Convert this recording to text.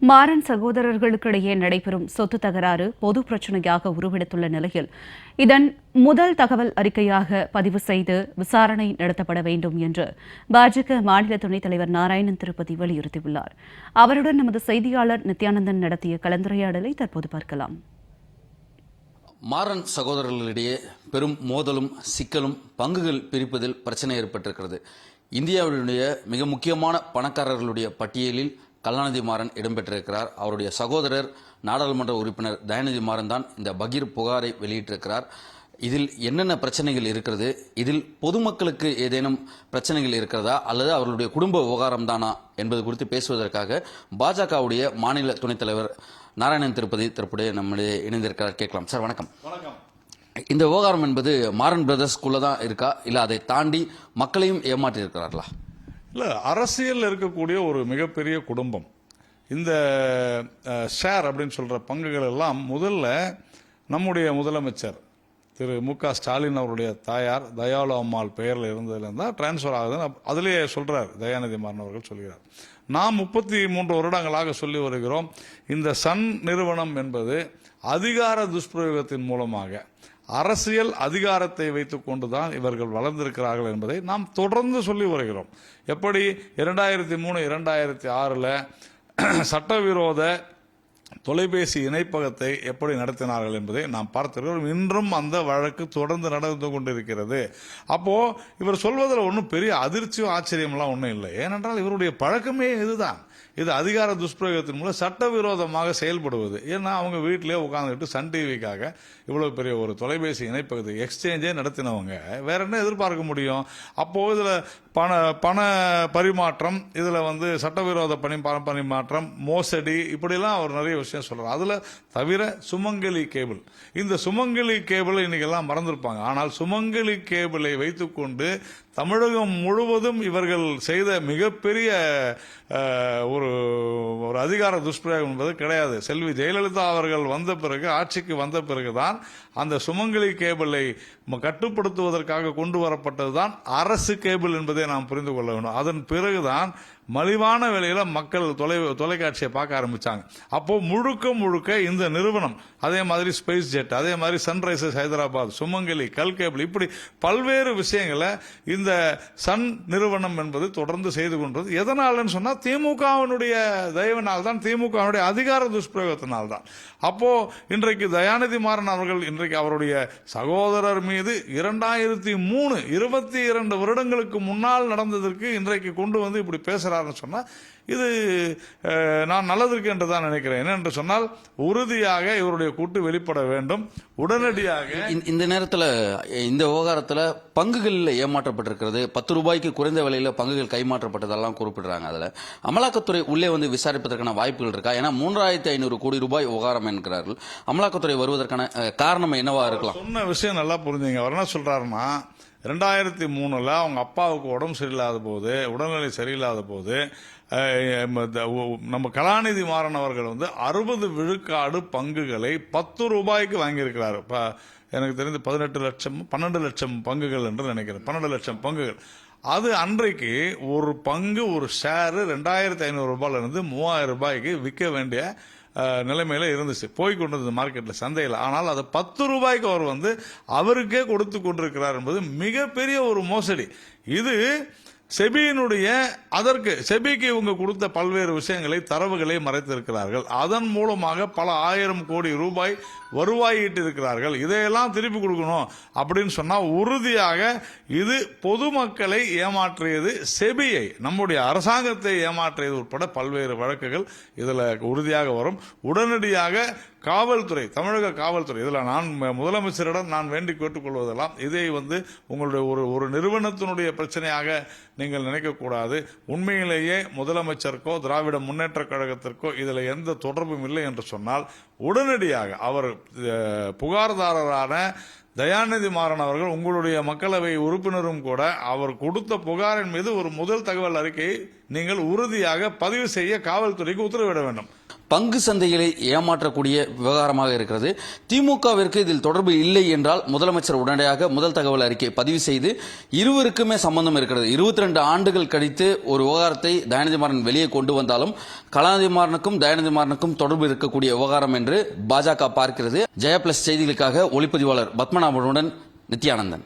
மாறன் சகோதரர்களுக்கிடையே நடைபெறும் சொத்து தகராறு பொது பிரச்சனையாக உருவெடுத்துள்ள நிலையில் இதன் முதல் தகவல் அறிக்கையாக பதிவு செய்து விசாரணை நடத்தப்பட வேண்டும் என்று பாஜக மாநில துணைத் தலைவர் நாராயணன் திருப்பதி வலியுறுத்தியுள்ளார். அவருடன் நமது செய்தியாளர் நித்யானந்தன் நடத்திய கலந்துரையாடலை தற்போது பார்க்கலாம். மாறன் சகோதரர்களிடையே பெரும் மோதலும் சிக்கலும் பங்குகள் பிரிப்பதில் பிரச்சனை ஏற்பட்டிருக்கிறது. இந்தியாவுடைய மிக முக்கியமான பணக்காரர்களுடைய பட்டியலில் கலாநிதி மாறன் இடம்பெற்றிருக்கிறார். அவருடைய சகோதரர் நாடாளுமன்ற உறுப்பினர் தயாநிதி மாறன் தான் இந்த பகீர் புகாரை வெளியிட்டிருக்கிறார். இதில் என்னென்ன பிரச்சனைகள் இருக்கிறது? இதில் பொதுமக்களுக்கு ஏதேனும் பிரச்சனைகள் இருக்கிறதா? அல்லது அவர்களுடைய குடும்ப விவகாரம் தானா? என்பது குறித்து பேசுவதற்காக பாஜகவுடைய மாநில துணைத் தலைவர் நாராயணன் திருப்பதி தற்போதைய நம்முடைய இணைந்திருக்கிறார். கேட்கலாம். சார் வணக்கம். வணக்கம். இந்த விவகாரம் என்பது மாறன் பிரதர்ஸ்குள்ள தான் இருக்கா? இல்ல அதை தாண்டி மக்களையும் ஏமாற்றி இருக்கிறார்களா இல்லை அரசியலில் இருக்கக்கூடிய ஒரு மிகப்பெரிய குடும்பம். இந்த ஷேர் அப்படின்னு சொல்கிற பங்குகள் எல்லாம் முதல்ல நம்முடைய முதலமைச்சர் திரு மு க ஸ்டாலின் அவருடைய தாயார் தயாலு அம்மாள் பெயரில் இருந்ததுலேருந்து தான் டிரான்ஸ்ஃபர் ஆகுதுன்னு அதிலேயே சொல்கிறார் தயாநிதி மாறன் அவர்கள் சொல்கிறார். நாம் முப்பத்தி மூன்று வருடங்களாக சொல்லி வருகிறோம் இந்த சன் நிறுவனம் என்பது அதிகார துஷ்பிரயோகத்தின் மூலமாக அரசியல் அதிகாரத்தை வைத்துக் கொண்டுதான் இவர்கள் வளர்ந்திருக்கிறார்கள் என்பதை நாம் தொடர்ந்து சொல்லி வருகிறோம். எப்படி? இரண்டாயிரத்தி மூணு இரண்டாயிரத்தி ஆறில் சட்டவிரோத தொலைபேசி இணைப்பகத்தை எப்படி நடத்தினார்கள் என்பதை நாம் பார்த்திருக்கிறோம். இன்றும் அந்த வழக்கு தொடர்ந்து நடந்து கொண்டிருக்கிறது. அப்போ இவர் சொல்வதில் ஒன்றும் பெரிய அதிர்ச்சியும் ஆச்சரியமெல்லாம் ஒன்றும் இல்லை. ஏனென்றால் இவருடைய பழக்கமே இதுதான். இது அதிகார துஷ்பிரயோகத்தின் மூலம் சட்டவிரோதமாக செயல்படுவது. ஏன்னா அவங்க வீட்டிலே உட்காந்துட்டு சன் டிவிக்காக இவ்வளோ பெரிய ஒரு தொலைபேசி இணைப்பகுதி எக்ஸ்சேஞ்சே நடத்தினவங்க. வேற என்ன எதிர்பார்க்க முடியும்? அப்போது இதில் பண பண பரிமாற்றம் இதில் வந்து சட்டவிரோத பணி பண பரிமாற்றம் மோசடி இப்படிலாம் அவர் நிறைய விஷயம் சொல்கிறார் அதில் தவிர சுமங்கலி கேபிள். இந்த சுமங்கலி கேபிளை இன்னைக்கெல்லாம் மறந்துருப்பாங்க. ஆனால் சுமங்கலி கேபிளை வைத்துக்கொண்டு தமிழகம் முழுவதும் இவர்கள் செய்த மிகப்பெரிய ஒரு ஒரு அதிகார துஷ்பிரயோகம் என்பது கிடையாது. செல்வி ஜெயலலிதா அவர்கள் வந்த பிறகு ஆட்சிக்கு வந்த பிறகுதான் அந்த சுமங்கலி கேபிளை கட்டுப்படுத்துவதற்காக கொண்டு வரப்பட்டதுதான் அரசு கேபிள் என்பதை நாம் புரிந்து கொள்ள வேண்டும். அதன் பிறகுதான் மலிவான விலையில மக்கள் தொலை தொலைக்காட்சியை பார்க்க ஆரம்பிச்சாங்க. அப்போ முழுக்க முழுக்க இந்த நிறுவனம் அதே மாதிரி ஸ்பைஸ் ஜெட் அதே மாதிரி சன்ரைசர்ஸ் ஹைதராபாத் சுமங்கலி கல் கேபிள் இப்படி பல்வேறு விஷயங்களை இந்த சன் நிறுவனம் என்பது தொடர்ந்து செய்து கொண்டது எதனாலன்னு சொன்னா திமுகவினுடைய தயவினால் தான் திமுகவினுடைய அதிகார துஷ்பிரயோகத்தினால் தான் அப்போ இன்றைக்கு தயாநிதி மாறன் அவர்கள் இன்றைக்கு அவருடைய சகோதரர் மீது இரண்டாயிரத்தி மூணு இருபத்தி இரண்டு வருடங்களுக்கு முன்னால் நடந்ததற்கு இன்றைக்கு கொண்டு வந்து இப்படி பேசுறாருன்னு சொன்னா இது நான் நல்லதற்கு என்று தான் நினைக்கிறேன். என்னென்று சொன்னால் உறுதியாக இவருடைய கூட்டு வெளிப்பட வேண்டும். உடனடியாக இந்த- நேரத்துல இந்த விவகாரத்துல பங்குகளில் ஏமாற்றப்பட்டிருக்கிறது. பத்து ரூபாய்க்கு குறைந்த விலையில பங்குகள் கைமாற்றப்பட்டதெல்லாம் குறிப்பிடுறாங்க அதுல. அமலாக்கத்துறை உள்ளே வந்து விசாரிப்பதற்கான வாய்ப்புகள் இருக்கா? ஏன்னா மூன்றாயிரத்தி ஐநூறு கோடி ரூபாய் விவகாரம் என்கிறார்கள். அமலாக்கத்துறை வருவதற்கான காரணம் என்னவா இருக்கலாம்? சொன்ன விஷயம் நல்லா புரிஞ்சுங்க. அவர் என்ன சொல்றாருன்னா ரெண்டாயிரத்தி மூணுல அவங்க அப்பாவுக்கு உடம்பு சரியில்லாத போது உடல்நிலை சரியில்லாத போது நம்ம கலாநிதி மாறன் அவர்கள் வந்து அறுபது விழுக்காடு பங்குகளை பத்து ரூபாய்க்கு வாங்கியிருக்கிறார். இப்ப எனக்கு தெரிந்து பதினெட்டு லட்சம் பன்னெண்டு லட்சம் பங்குகள் என்று நினைக்கிறேன். பன்னெண்டு லட்சம் பங்குகள். அது அன்றைக்கு ஒரு பங்கு ஒரு ஷேரு ரெண்டாயிரத்தி ஐநூறு ரூபாயிலிருந்து மூவாயிரம் ரூபாய்க்கு விற்க வேண்டிய நிலைமையில இருந்துச்சு. போய் கொண்டது மார்க்கெட்ல சந்தையில். ஆனால் அதை பத்து ரூபாய்க்கு அவர் வந்து அவருக்கே கொடுத்து கொண்டிருக்கிறார் என்பது மிகப்பெரிய ஒரு மோசடி. இது செபியினுடைய அதற்கு செபிக்கு இவங்க கொடுத்த பல்வேறு விஷயங்களை தரவுகளை மறைத்திருக்கிறார்கள். அதன் மூலமாக பல ஆயிரம் கோடி ரூபாய் வருவாயிட்டு இருக்கிறார்கள். இதையெல்லாம் திருப்பி கொடுக்கணும் அப்படின்னு சொன்னால் உறுதியாக இது பொதுமக்களை ஏமாற்றியது செபியை நம்முடைய அரசாங்கத்தை ஏமாற்றியது உட்பட பல்வேறு வழக்குகள் இதில் உறுதியாக வரும். உடனடியாக காவல்துறை தமிழக காவல்துறை இதில் நான் முதலமைச்சரிடம் நான் வேண்டிக் கேட்டுக்கொள்வதெல்லாம் இதை வந்து உங்களுடைய ஒரு ஒரு நிறுவனத்தினுடைய பிரச்சனையாக நீங்கள் நினைக்கக்கூடாது உண்மையிலேயே முதலமைச்சருக்கோ திராவிட முன்னேற்ற கழகத்திற்கோ இதில் எந்த தொடர்பும் இல்லை என்று சொன்னால் உடனடியாக அவர் புகார்தாரரான தயாநிதி மாறன் அவர்கள் உங்களுடைய மக்களவை உறுப்பினரும் கூட அவர் கொடுத்த புகாரின் மீது ஒரு முதல் தகவல் அறிக்கையை நீங்கள் உறுதியாக பதிவு செய்ய காவல்துறைக்கு உத்தரவிட வேண்டும். பங்கு சந்தைகளை ஏமாற்றக்கூடிய விவகாரமாக இருக்கிறது. திமுகவிற்கு இதில் தொடர்பு இல்லை என்றால் முதலமைச்சர் உடனடியாக முதல் தகவல் அறிக்கை பதிவு செய்து இருவருக்குமே சம்பந்தம் இருக்கிறது. இருபத்தி ரெண்டு ஆண்டுகள் கழித்து ஒரு விவகாரத்தை தயாநிதி மாறன் வெளியே கொண்டு வந்தாலும் கலாநிதி மாறனுக்கும் தயாநிதி மாறனுக்கும் தொடர்பு இருக்கக்கூடிய விவகாரம் என்று பாஜக பார்க்கிறது. ஜெயா பிளஸ் செய்திகளுக்காக ஒளிப்பதிவாளர் பத்மநாபனுடன் நித்யானந்தன்.